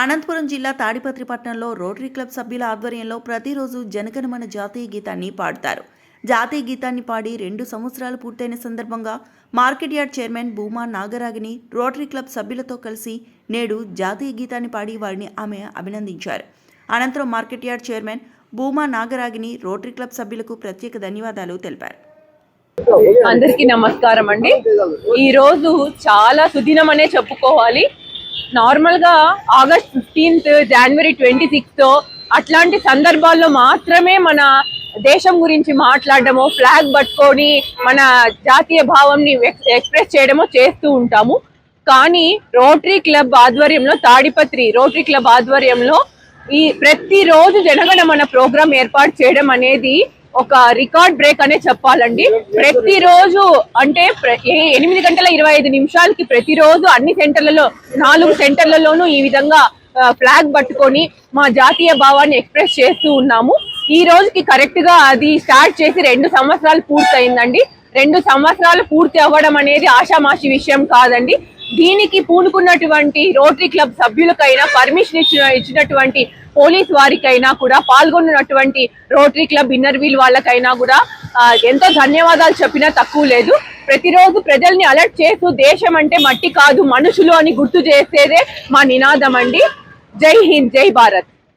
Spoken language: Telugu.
అనంతపురం జిల్లా తాడిపత్రి పట్టణంలో రోటరీ క్లబ్ సభ్యుల ఆధ్వర్యంలో ప్రతిరోజు జనగణమన జాతీయ గీతాన్ని పాడతారు. జాతీయ గీతాన్ని పాడి రెండు సంవత్సరాలు పూర్తయిన సందర్భంగా market yard chairman Bhuma Nagaragini rotary club సభ్యులతో కలిసి నేడు జాతీయ గీతాన్ని పాడి వారిని ఆమె అభినందించారు. అనంతరం market yard chairman Bhuma Nagaragini rotary club సభ్యులకు ప్రత్యేక ధన్యవాదాలు తెలిపారు. అందరికీ నమస్కారం అండి. ఈ రోజు చాలా సుదినం అనే చెప్పుకోవాలి. నార్మల్గా ఆగస్ట్ ఫిఫ్టీన్త్ జనవరి ట్వంటీ సిక్స్త్ అట్లాంటి సందర్భాల్లో మాత్రమే మన దేశం గురించి మాట్లాడడము ఫ్లాగ్ పట్టుకొని మన జాతీయ భావంని ఎక్స్ప్రెస్ చేయడమో చేస్తూ ఉంటాము. కానీ రోటరీ క్లబ్ ఆధ్వర్యంలో తాడిపత్రి రోటరీ క్లబ్ ఆధ్వర్యంలో ఈ ప్రతిరోజు జనగణమన ప్రోగ్రాం ఏర్పాటు చేయడం అనేది ఒక రికార్డ్ బ్రేక్ అనే చెప్పాలండి. ప్రతిరోజు అంటే ఎనిమిది గంటల ఇరవై ఐదు నిమిషాలకి ప్రతిరోజు అన్ని సెంటర్లలో నాలుగు సెంటర్లలోనూ ఈ విధంగా ఫ్లాగ్ పట్టుకొని మా జాతీయ భావాన్ని ఎక్స్ప్రెస్ చేస్తూ ఉన్నాము. ఈ రోజుకి కరెక్ట్గా అది స్టార్ట్ చేసి రెండు సంవత్సరాలు పూర్తయిందండి. రెండు సంవత్సరాలు పూర్తి అవ్వడం అనేది ఆషామాషి విషయం కాదండి. దీనికి పూనుకున్నటువంటి రోటరీ క్లబ్ సభ్యులకైనా పర్మిషన్ ఇచ్చిన ఇచ్చినటువంటి పోలీస్ వారికైనా కూడా పాల్గొన్నటువంటి రోటరీ క్లబ్ ఇన్నర్ వీల్ వాళ్ళకైనా కూడా ఎంతో ధన్యవాదాలు చెప్పినా తక్కువ లేదు. ప్రతిరోజు ప్రజల్ని అలర్ట్ చేస్తూ దేశం అంటే మట్టి కాదు మనుషులు అని గుర్తు చేసేదే మా నినాదం అండి. జై హింద్ జై భారత్.